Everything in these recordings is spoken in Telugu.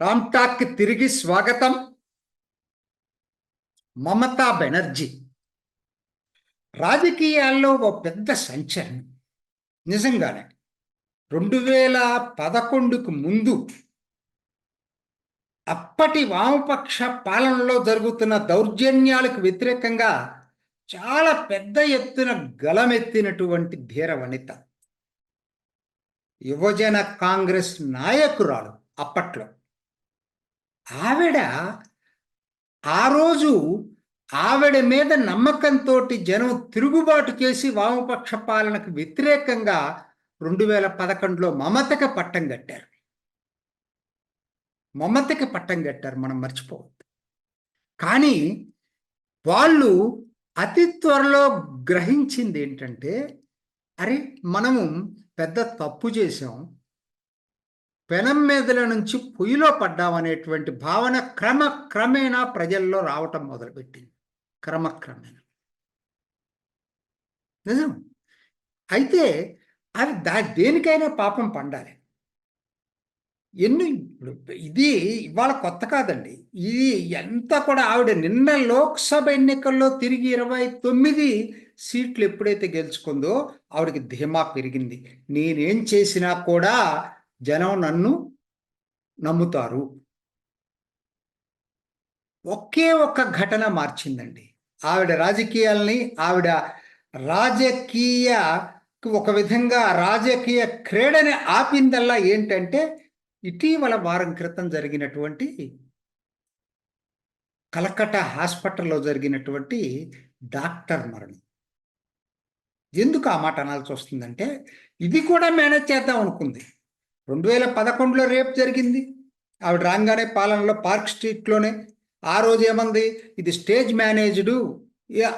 రామ్టాక్ తిరిగి స్వాగతం. మమతా బెనర్జీ. రాజకీయాల్లో ఓ పెద్ద సంచలనం. నిజంగానే రెండు వేల పదకొండుకు ముందు అప్పటి వామపక్ష పాలనలో జరుగుతున్న దౌర్జన్యాలకు వ్యతిరేకంగా చాలా పెద్ద ఎత్తున గలమెత్తినటువంటి ధీర వనిత. యువజన కాంగ్రెస్ నాయకురాలు అప్పట్లో. ఆవిడ ఆ రోజు ఆవిడ మీద నమ్మకంతో జనం తిరుగుబాటు చేసి వామపక్ష పాలనకు వ్యతిరేకంగా రెండు వేల పదకొండులో మమతకి పట్టం కట్టారు. మమతకి పట్టం కట్టారు మనం మర్చిపోవద్దు. కానీ వాళ్ళు అతి త్వరలో గ్రహించింది ఏంటంటే అరే మనము పెద్ద తప్పు చేసాం పెనం మీదల నుంచి పొయ్యిలో పడ్డామనేటువంటి భావన క్రమక్రమేణా ప్రజల్లో రావటం మొదలుపెట్టింది. క్రమక్రమేణా నిజం? అయితే అది దా దేనికైనా పాపం పండాలి. ఎన్ని ఇప్పుడు ఇది ఇవాళ కొత్త కాదండి. ఇది ఎంత కూడా ఆవిడ నిన్న లోక్సభ ఎన్నికల్లో తిరిగి ఇరవై తొమ్మిది సీట్లు ఎప్పుడైతే గెలుచుకుందో ఆవిడకి ధీమా పెరిగింది. నేనేం చేసినా కూడా జనం నన్ను నమ్ముతారు. ఒకే ఒక్క ఘటన మార్చిందండి. ఆవిడ రాజకీయాల్ని ఆవిడ రాజకీయ ఒక విధంగా రాజకీయ క్రీడని ఆపిందల్లా ఏంటంటే ఇటీవల వారం క్రితం జరిగినటువంటి కలకట్టా హాస్పిటల్లో జరిగినటువంటి డాక్టర్ మరణం. ఎందుకు ఆ మాట అనాల్సి వస్తుందంటే ఇది కూడా మేనేజ్ చేద్దాం అనుకుంది. రెండు వేల పదకొండులో రేపు జరిగింది. ఆవిడ రాగానే పాలనలో పార్క్ స్ట్రీట్లోనే ఆ రోజు ఏమంది ఇది స్టేజ్ మేనేజ్డు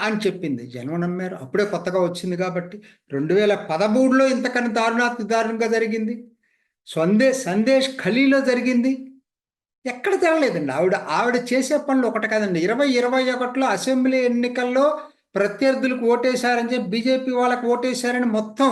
అని చెప్పింది. జనం నమ్మారు. అప్పుడే కొత్తగా వచ్చింది కాబట్టి రెండు వేల పదమూడులో ఇంతకన్నా దారుణాతి దారుణంగా జరిగింది. సందే సందేశ్ ఖలీలో జరిగింది? ఎక్కడ జరగలేదండి. ఆవిడ ఆవిడ చేసే పనులు ఒకటి కాదండి. ఇరవై ఇరవై ఒకటిలో అసెంబ్లీ ఎన్నికల్లో ప్రత్యర్థులకు ఓటేశారని చెప్పి బీజేపీ వాళ్ళకు ఓటేశారని మొత్తం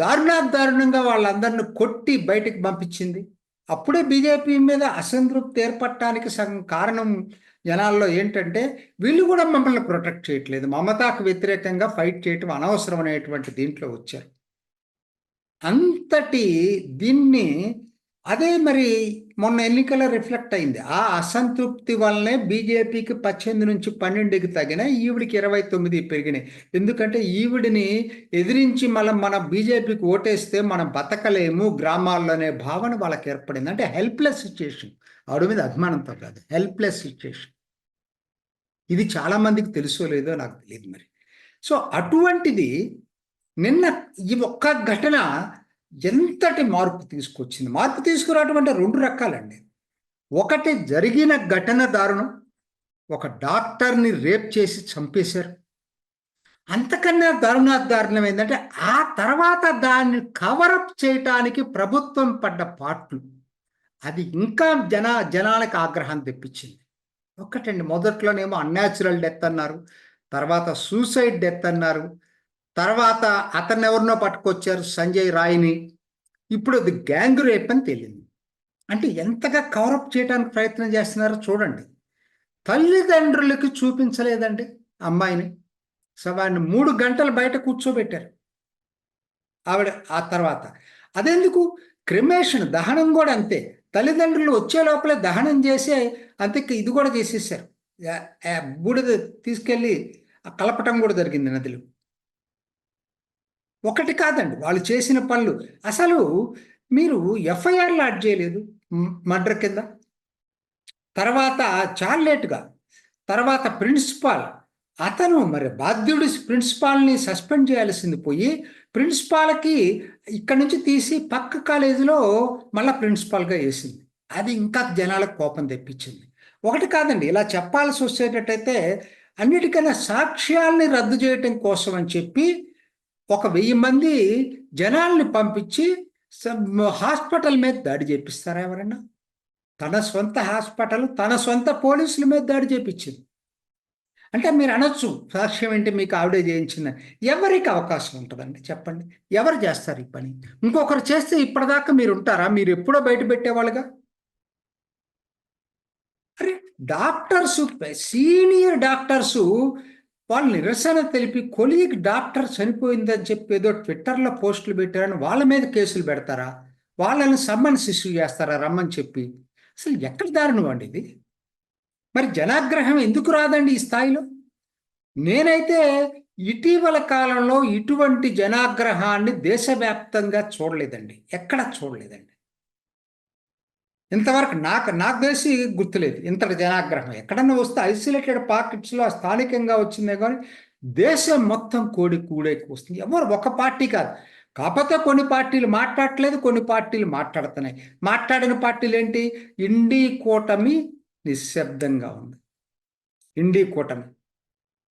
దారుణా దారుణంగా వాళ్ళందరిని కొట్టి బయటకు పంపించింది. అప్పుడే బీజేపీ మీద అసంతృప్తి ఏర్పడటానికి సగం కారణం జనాల్లో ఏంటంటే వీళ్ళు కూడా మమ్మల్ని ప్రొటెక్ట్ చేయట్లేదు. మమతాకు వ్యతిరేకంగా ఫైట్ చేయటం అనవసరం అనేటువంటి దీంట్లో వచ్చారు. అంతటి దీన్ని అదే మరి మొన్న ఎన్నికల్లో రిఫ్లెక్ట్ అయింది. ఆ అసంతృప్తి వల్లనే బీజేపీకి పద్దెనిమిది నుంచి పన్నెండుకి తగిన ఈవిడికి ఇరవై తొమ్మిది పెరిగినాయి. ఎందుకంటే ఈవిడిని ఎదిరించి మనం మన బీజేపీకి ఓటేస్తే మనం బతకలేము గ్రామాల్లోనే భావన వాళ్ళకి ఏర్పడింది. అంటే హెల్ప్లెస్ సిచ్యుయేషన్. ఆవిడ మీద అభిమానంతో కాదు. Helpless situation. ఇది చాలామందికి తెలుసో లేదో నాకు తెలియదు మరి. సో అటువంటిది నిన్న ఈ ఒక్క ఘటన ఎంతటి మార్పు తీసుకొచ్చింది? మార్పు తీసుకురావటం అంటే రెండు రకాలండి. ఒకటి జరిగిన ఘటన దారుణం. ఒక డాక్టర్ని రేప్ చేసి చంపేశారు. అంతకన్నా దారుణ దారుణం ఏంటంటే ఆ తర్వాత దాన్ని కవరప్ చేయటానికి ప్రభుత్వం పడ్డ పాట్లు అది ఇంకా జన జనాలకు ఆగ్రహం తెప్పించింది. ఒకటండి మొదట్లోనేమో అన్యాచురల్ డెత్ అన్నారు. తర్వాత సూసైడ్ డెత్ అన్నారు. తర్వాత అతన్ని ఎవరినో పట్టుకొచ్చారు? సంజయ్ రాయ్ని. ఇప్పుడు అది గ్యాంగ్ రేప్ అని తేలింది. అంటే ఎంతగా కవరప్ చేయడానికి ప్రయత్నం చేస్తున్నారో చూడండి. తల్లిదండ్రులకి చూపించలేదండి అమ్మాయిని. సో వాడిని మూడు గంటలు బయట కూర్చోబెట్టారు. ఆవిడ ఆ తర్వాత. అదెందుకు? క్రిమేషన్ దహనం కూడా అంతే. తల్లిదండ్రులు వచ్చే లోపలే దహనం చేసి అంతే ఇది కూడా చేసేసారు. బూడిద తీసుకెళ్ళి కలపటం కూడా జరిగింది నదిలో. ఒకటి కాదండి. వాళ్ళు చేసిన పనులు. అసలు మీరు ఎఫ్ఐఆర్ లాడ్ చేయలేదు మర్డర్ కింద? తర్వాత చాలా లేటుగా తర్వాత ప్రిన్సిపాల్. అతను మరి బాధ్యుడి ప్రిన్సిపాల్ని సస్పెండ్ చేయాల్సింది పోయి ప్రిన్సిపాల్కి ఇక్కడి నుంచి తీసి పక్క కాలేజీలో మళ్ళీ ప్రిన్సిపాల్గా వేసింది. అది ఇంకా జనాలకు కోపం తెప్పించింది. ఒకటి కాదండి. ఇలా చెప్పాల్సి వచ్చేటట్టయితే అన్నిటికైనా సాక్ష్యాల్ని రద్దు చేయటం కోసం అని చెప్పి ఒక వెయ్యి మంది జనాల్ని పంపించి హాస్పిటల్ మీద దాడి చేపిస్తారా ఎవరైనా తన సొంత హాస్పిటల్ తన సొంత పోలీసుల మీద దాడి చేపించింది. అంటే మీరు అనొచ్చు సాక్ష్యం ఏంటి మీకు ఆవిడే చేయించిన. ఎవరికి అవకాశం ఉంటుందండి? చెప్పండి. ఎవరు చేస్తారు ఈ పని? ఇంకొకరు చేస్తే ఇప్పటిదాకా మీరు ఉంటారా? మీరు ఎప్పుడో బయట పెట్టేవాళ్ళుగా? అరే డాక్టర్స్ సీనియర్ డాక్టర్స్ వాళ్ళు నిరసన తెలిపి కొలీగ్ డాక్టర్ చనిపోయిందని చెప్పి ఏదో ట్విట్టర్లో పోస్టులు పెట్టారని వాళ్ళ మీద కేసులు పెడతారా? వాళ్ళని సమ్మన్స్ ఇష్యూ చేస్తారా? రమ్మని చెప్పి. అసలు ఎక్కడ దారుణం అండి ఇది? మరి జనాగ్రహం ఎందుకు రాదండి ఈ స్థాయిలో? నేనైతే ఇటీవల కాలంలో ఇటువంటి జనాగ్రహాన్ని దేశవ్యాప్తంగా చూడలేదండి. ఎక్కడ చూడలేదండి. ఇంతవరకు నాకు నాకు తెలిసి గుర్తులేదు. ఇంత జనాగ్రహం. ఎక్కడన్నా వస్తే ఐసోలేటెడ్ పాకెట్స్లో స్థానికంగా వచ్చిందే కానీ దేశం మొత్తం కోడి కూడేకి వస్తుంది. ఎవరు ఒక పార్టీ కాదు. కాకపోతే కొన్ని పార్టీలు మాట్లాడట్లేదు కొన్ని పార్టీలు మాట్లాడుతున్నాయి. మాట్లాడిన పార్టీలు ఏంటి? ఇండి కూటమి నిశ్శబ్దంగా ఉంది. ఇండి కూటమి.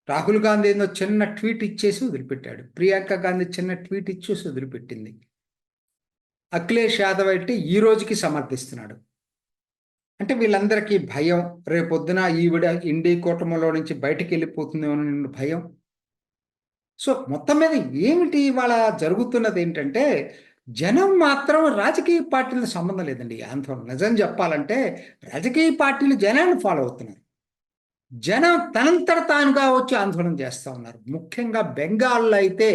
రాహుల్ గాంధీ ఏదో చిన్న ట్వీట్ ఇచ్చేసి వదిలిపెట్టాడు. ప్రియాంక గాంధీ చిన్న ట్వీట్ ఇచ్చేసి వదిలిపెట్టింది. అఖిలేష్ యాదవ్ అయితే ఈ రోజుకి సమర్థిస్తున్నాడు అంటే వీళ్ళందరికీ భయం రేపొద్దున ఈవిడ ఇండి కూటమిలో నుంచి బయటికి వెళ్ళిపోతుందేమో భయం. సో మొత్తం మీద ఏమిటి ఇవాళ జరుగుతున్నది ఏంటంటే జనం మాత్రం రాజకీయ పార్టీలకు సంబంధం లేదండి. ఆందోళన నిజం చెప్పాలంటే రాజకీయ పార్టీలు జనాన్ని ఫాలో అవుతున్నారు. జనం తనంతట తానుగా వచ్చి ఆందోళన చేస్తూ ఉన్నారు. ముఖ్యంగా బెంగాల్లో అయితే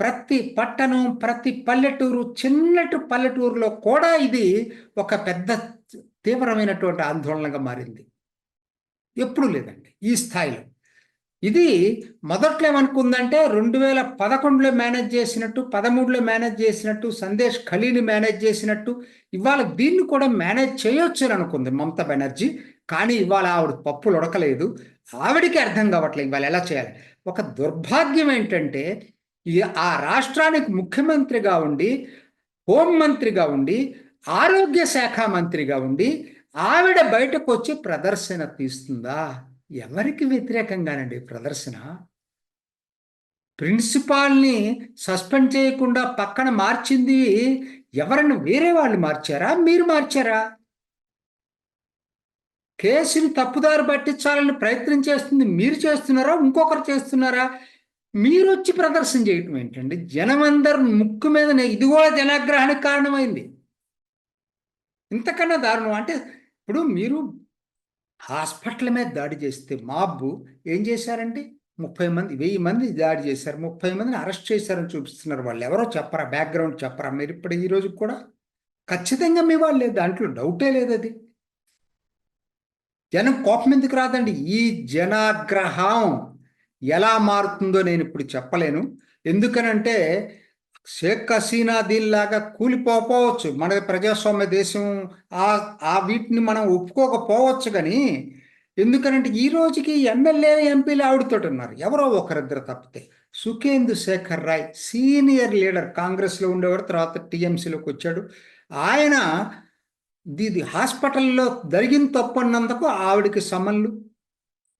ప్రతి పట్టణం ప్రతి పల్లెటూరు చిన్నటి పల్లెటూరులో కూడా ఇది ఒక పెద్ద తీవ్రమైనటువంటి ఆందోళనగా మారింది. ఎప్పుడు లేదండి. ఈ స్థాయిలో. ఇది మొదట్లో ఏమనుకుందంటే రెండు వేల పదకొండులో మేనేజ్ చేసినట్టు పదమూడులో మేనేజ్ చేసినట్టు సందేశ్ ఖలీని మేనేజ్ చేసినట్టు ఇవాళ దీన్ని కూడా మేనేజ్ చేయొచ్చు అని అనుకుంది మమతా బెనర్జీ. కానీ ఇవాళ ఆవిడ పప్పులు ఉడకలేదు. ఆవిడికి అర్థం కావట్లేదు ఇవాళ ఎలా చేయాలి. ఒక దుర్భాగ్యం ఏంటంటే ఆ రాష్ట్రానికి ముఖ్యమంత్రిగా ఉండి హోంమంత్రిగా ఉండి ఆరోగ్య శాఖ మంత్రిగా ఉండి ఆవిడ బయటకు వచ్చి ప్రదర్శన తీస్తుందా? ఎవరికి వ్యతిరేకంగానండి ప్రదర్శన? ప్రిన్సిపాల్ని సస్పెండ్ చేయకుండా పక్కన మార్చింది ఎవరిని వేరే వాళ్ళు మార్చారా? మీరు మార్చారా? కేసుని తప్పుదారి పట్టించాలని ప్రయత్నం చేస్తుంది మీరు చేస్తున్నారా? ఇంకొకరు చేస్తున్నారా? మీరు వచ్చి ప్రదర్శన చేయటం ఏంటండి? జనమందరు ముక్కు మీద ఇది కూడా జనాగ్రహానికి కారణమైంది. ఇంతకన్నా దారుణం. అంటే ఇప్పుడు మీరు హాస్పిటల్ మీద దాడి చేస్తే మాబ్బు ఏం చేశారండి? ముప్పై మంది వెయ్యి మంది దాడి చేశారు. ముప్పై మందిని అరెస్ట్ చేశారని చూపిస్తున్నారు వాళ్ళు. ఎవరో చెప్పరా? బ్యాక్గ్రౌండ్ చెప్పరా? మీరు ఇప్పుడు ఈ రోజు కూడా? ఖచ్చితంగా మీ వాళ్ళు లేదు. దాంట్లో డౌటే లేదు అది. జనం కోపం ఎందుకు రాదండి? ఈ జనాగ్రహం ఎలా మారుతుందో నేను ఇప్పుడు చెప్పలేను. ఎందుకనంటే షేక్ హసీనా దీనిలాగా కూలిపోవచ్చు మన ప్రజాస్వామ్య దేశం ఆ ఆ వీటిని మనం ఒప్పుకోకపోవచ్చు కానీ ఎందుకనంటే ఈ రోజుకి ఎమ్మెల్యే ఎంపీలు ఆవిడతో ఉన్నారు ఎవరో ఒకరిద్దరు తప్పితే. సుఖేందు శేఖర్ రాయ్ సీనియర్ లీడర్ కాంగ్రెస్లో ఉండేవాడు తర్వాత టీఎంసీలోకి వచ్చాడు. ఆయన ఇది హాస్పిటల్లో జరిగిన తప్పు అన్నందుకు ఆవిడకి సమన్లు.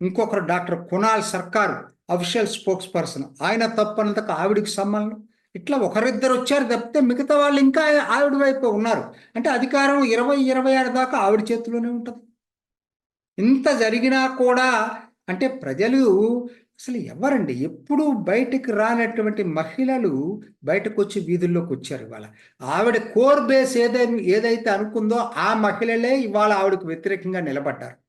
ఇంకొకరు డాక్టర్ కునాల్ సర్కార్ అఫీషియల్ స్పోక్స్ పర్సన్ ఆయన తప్పు ఆవిడికి సంబంధం. ఇట్లా ఒకరిద్దరు వచ్చారు తప్పితే మిగతా వాళ్ళు ఇంకా ఆవిడ వైపు ఉన్నారు. అంటే అధికారం ఇరవై ఇరవై ఆరు దాకా ఆవిడ చేతిలోనే ఉంటుంది. ఇంత జరిగినా కూడా అంటే ప్రజలు అసలు ఎవరండి? ఎప్పుడు బయటకు రానటువంటి మహిళలు బయటకు వచ్చి వీధుల్లోకి వచ్చారు ఇవాళ. ఆవిడ కోర్ బేస్ ఏదైతే ఏదైతే అనుకుందో ఆ మహిళలే ఇవాళ ఆవిడకు వ్యతిరేకంగా నిలబడ్డారు.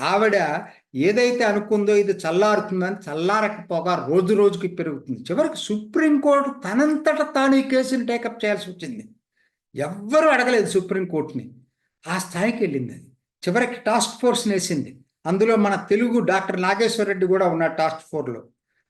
ఆవిడ ఏదైతే అనుకుందో ఇది చల్లారుతుందని చల్లారకపోగా రోజు రోజుకి పెరుగుతుంది. చివరికి సుప్రీంకోర్టు తనంతట తాను ఈ కేసుని టేకప్ చేయాల్సి వచ్చింది. ఎవ్వరూ అడగలేదు సుప్రీంకోర్టుని. ఆ స్థాయికి వెళ్ళింది అది. చివరికి టాస్క్ ఫోర్స్ వేసింది అందులో మన తెలుగు డాక్టర్ నాగేశ్వర రెడ్డి కూడా ఉన్నారు టాస్క్ ఫోర్లో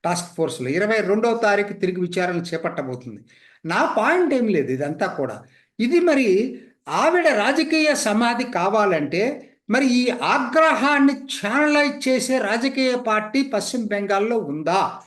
టాస్క్ ఫోర్స్లో ఇరవై రెండవ తారీఖు తిరిగి విచారణ చేపట్టబోతుంది. నా పాయింట్ ఏం లేదు ఇదంతా కూడా. ఇది మరి ఆవిడ రాజకీయ సమాధి కావాలంటే మరి ఈ ఆగ్రహాన్ని ఛానలైజ్ చేసే రాజకీయ పార్టీ పశ్చిమ బెంగాల్లో ఉందా?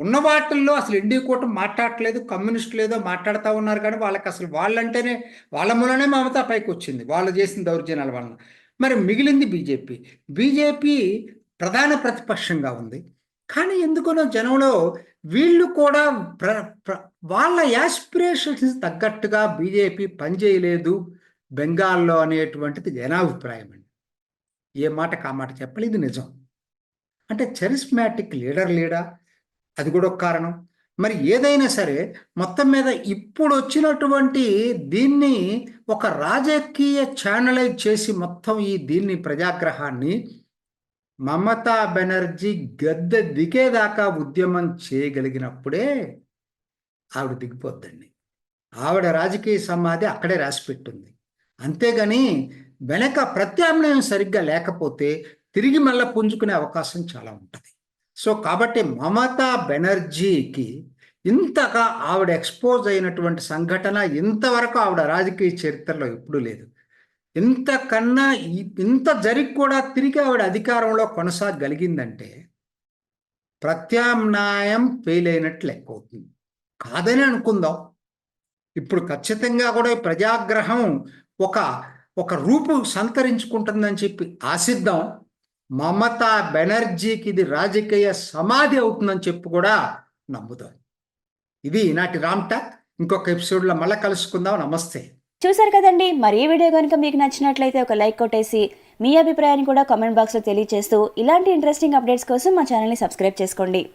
ఉన్న వాటిల్లో అసలు ఇండియా కూటమి మాట్లాడట్లేదు కమ్యూనిస్ట్ లేదో మాట్లాడుతూ ఉన్నారు కానీ వాళ్ళకి అసలు వాళ్ళంటేనే వాళ్ళ మూలనే మమతా పైకి వచ్చింది వాళ్ళు చేసిన దౌర్జన్యాల వలన. మరి మిగిలింది బీజేపీ. బీజేపీ ప్రధాన ప్రతిపక్షంగా ఉంది. కానీ ఎందుకనో జనంలో వీళ్ళు కూడా ప్ర వాళ్ళ యాస్పిరేషన్స్ తగ్గట్టుగా బీజేపీ పనిచేయలేదు. బెంగాల్లో అనేటువంటిది జనాభిప్రాయం అండి. ఏ మాటకు ఆ మాట చెప్పాలి? ఇది నిజం. అంటే చరిస్మాటిక్ లీడర్ లీడా? అది కూడా ఒక కారణం. మరి ఏదైనా సరే మొత్తం మీద ఇప్పుడు వచ్చినటువంటి దీన్ని ఒక రాజకీయ ఛానలైజ్ చేసి మొత్తం ఈ దీన్ని ప్రజాగ్రహాన్ని మమతా బెనర్జీ గద్దె దిగేదాకా ఉద్యమం చేయగలిగినప్పుడే ఆవిడ దిగిపోద్దండి. ఆవిడ రాజకీయ సమాధి అక్కడే రాసిపెట్టుంది. అంతేగాని వెనక ప్రత్యామ్నాయం సరిగ్గా లేకపోతే తిరిగి మళ్ళీ పుంజుకునే అవకాశం చాలా ఉంటుంది. సో కాబట్టి మమతా బెనర్జీకి ఇంతగా ఆవిడ ఎక్స్పోజ్ అయినటువంటి సంఘటన ఇంతవరకు ఆవిడ రాజకీయ చరిత్రలో ఎప్పుడూ లేదు. ఇంతకన్నా ఇంత జరిగి కూడా తిరిగి ఆవిడ అధికారంలో కొనసాగలిగిందంటే ప్రత్యామ్నాయం ఫెయిల్ అయినట్లు లెక్క అవుతుంది కాదని అనుకుందాం. ఇప్పుడు ఖచ్చితంగా కూడా ప్రజాగ్రహం ఒక ఒక రూపు సంతరించుకుంటుందని చెప్పి ఆశిద్దాం. మమతా బెనర్జీకి ఇది రాజకీయ సమాధి అవుతుందని చెప్పి కూడా నమ్ముదాం. ఇది ఈనాటి రామ్ టాక్. ఇంకొక ఎపిసోడ్లో మళ్ళీ కలుసుకుందాం. నమస్తే. చూసారు కదండి. మరి ఈ వీడియో కనుక మీకు నచ్చినట్లయితే ఒక లైక్ కొట్టేసి మీ అభిప్రాయాన్ని కూడా కామెంట్ బాక్స్లో తెలియజేస్తూ ఇలాంటి ఇంట్రెస్టింగ్ అప్డేట్స్ కోసం మా ఛానల్ని సబ్స్క్రైబ్ చేసుకోండి.